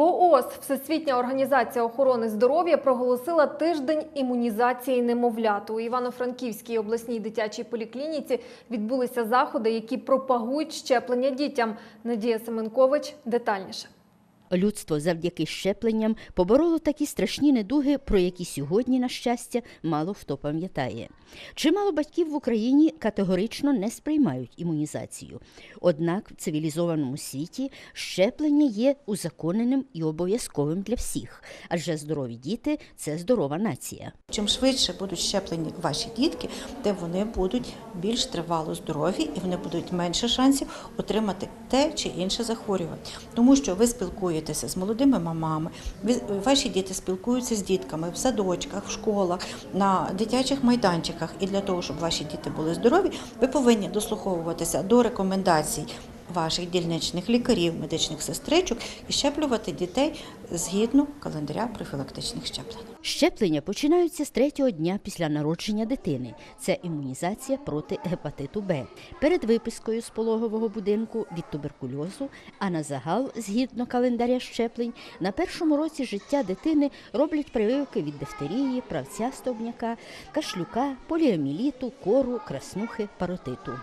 ВООЗ Всесвітня організація охорони здоров'я проголосила тиждень імунізації немовлят. У Івано-Франківській обласній дитячій поліклініці відбулися заходи, які пропагують щеплення дітям. Надія Семенкович детальніше. Людство завдяки щепленням побороло такі страшні недуги, про які сьогодні, на щастя, мало хто пам'ятає. Чимало батьків в Україні категорично не сприймають імунізацію. Однак в цивілізованому світі щеплення є узаконеним і обов'язковим для всіх, адже здорові діти це здорова нація. Чим швидше будуть щеплені ваші дітки, тим вони будуть більш тривало здорові і вони будуть менше шансів отримати те чи інше захворювання. Тому що ви спілкуєтеся з молодими мамами, ваші діти спілкуються з дітками в садочках, в школах, на дитячих майданчиках. І для того, щоб ваші діти були здорові, ви повинні дослуховуватися до рекомендацій. Ваших дільничних лікарів, медичних сестричок і щеплювати дітей згідно календаря профілактичних щеплень. Щеплення починаються з третього дня після народження дитини. Це імунізація проти гепатиту Б. Перед випискою з пологового будинку від туберкульозу, а на загал, згідно календаря щеплень, на першому році життя дитини роблять прививки від дифтерії, правця стовбняка, кашлюка, поліоміліту, кору, краснухи, паротиту.